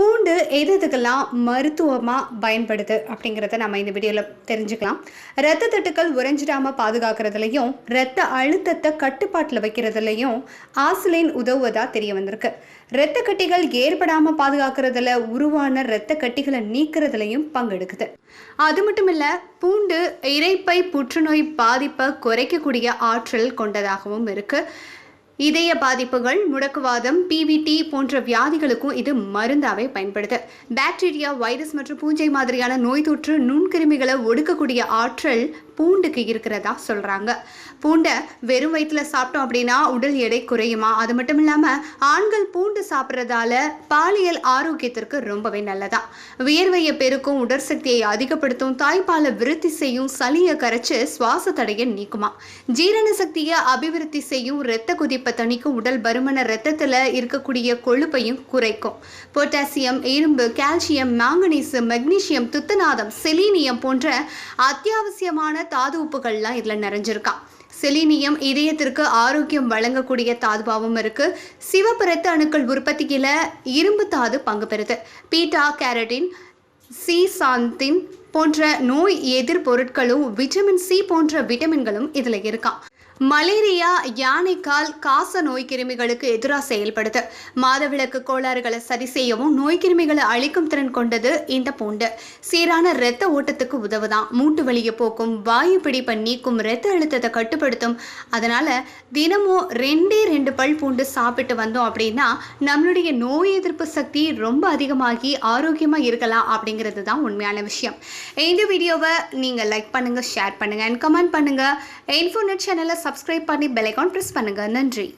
பூண்டு எது எதுக்கெல்லாம் மருத்துவமாக பயன்படுது அப்படிங்கிறத நம்ம இந்த வீடியோவில் தெரிஞ்சுக்கலாம். ரத்த தட்டுக்கள் உறைஞ்சிடாமல் பாதுகாக்கிறதுலையும் ரத்த அழுத்தத்தை கட்டுப்பாட்டில் வைக்கிறதுலையும் ஆசிலின் உதவுவதாக தெரிய வந்திருக்கு. இரத்த கட்டிகள் ஏற்படாமல் பாதுகாக்கிறதுல உருவான இரத்த கட்டிகளை நீக்கிறதுலையும் பங்கெடுக்குது. அது மட்டும் இல்லை பூண்டு இரைப்பை புற்றுநோய் பாதிப்பை குறைக்கக்கூடிய ஆற்றல் கொண்டதாகவும் இருக்குது இதய பாதிப்புகள் முடக்குவாதம் பிவிடி போன்ற வியாதிகளுக்கும் இது மருந்தாவே பயன்படுது. பாக்டீரியா வைரஸ் மற்றும் பூஞ்சை மாதிரியான நோய் தொற்று நுண்கிருமிகளை ஒடுக்கக்கூடிய ஆற்றல் பூண்டுக்கு இருக்கிறதா சொல்கிறாங்க பூண்டை வெறும் வயிற்றுல சாப்பிட்டோம் அப்படின்னா உடல் எடை குறையுமா? அது மட்டும் இல்லாமல் ஆண்கள் பூண்டு சாப்பிட்றதால பாலியல் ஆரோக்கியத்திற்கு ரொம்பவே நல்லதா? வியர்வையை பெருக்கும் உடற்சக்தியை அதிகப்படுத்தும் தாய்ப்பாலை விருத்தி செய்யும் சளியை கரைச்சு சுவாச தடையை நீக்குமா? ஜீரண சக்தியை அபிவிருத்தி செய்யும் இரத்த குதிப்பை தணிக்கும் உடல் பருமன ரத்தத்தில் இருக்கக்கூடிய கொழுப்பையும் குறைக்கும். பொட்டாசியம் இரும்பு கால்சியம் மாங்கனீசு மெக்னீசியம் துத்தநாதம் செலீனியம் போன்ற அத்தியாவசியமான தாது உப்புகள்லாம் இதில் நிறைஞ்சிருக்கான் செலீனியம் இதயத்திற்கு ஆரோக்கியம் வழங்கக்கூடிய தாதுவாகவும் இருக்கு. சிவப்பு ரத்த அணுக்கள் உற்பத்தியில இரும்பு தாது பங்கு பெறுது. பீட்டா கேரட்டின் சி சாந்தின் போன்ற நோய் எதிர் பொருட்களும் விட்டமின் சி போன்ற விட்டமின்களும் இதில் இருக்கான் மலேரியா யானைக்கால் காச நோய் கிருமிகளுக்கு எதிராக செயல்படுது. மாதவிளக்கு கோளாறுகளை சரி செய்யவும் நோய் கிருமிகளை அழிக்கும் திறன் கொண்டது இந்த பூண்டு. சீரான இரத்த ஓட்டத்துக்கு உதவுதான். மூட்டு வலியை போக்கும் வாயு பிடிப்பை நீக்கும் இரத்த அழுத்தத்தை கட்டுப்படுத்தும். அதனால தினமும் ரெண்டே ரெண்டு பல் பூண்டு சாப்பிட்டு வந்தோம் அப்படின்னா நம்மளுடைய நோய் எதிர்ப்பு சக்தி ரொம்ப அதிகமாகி ஆரோக்கியமாக இருக்கலாம் அப்படிங்கிறது தான் உண்மையான விஷயம். இந்த வீடியோவை நீங்கள் லைக் பண்ணுங்கள் ஷேர் பண்ணுங்கள் அண்ட் கமெண்ட் பண்ணுங்கள் இன்ஃபோநெட் சேனலை சப்ஸ்கிரைப் பண்ணி பெல் ஐக்கான் ப்ரெஸ் பண்ணுங்கள் நன்றி.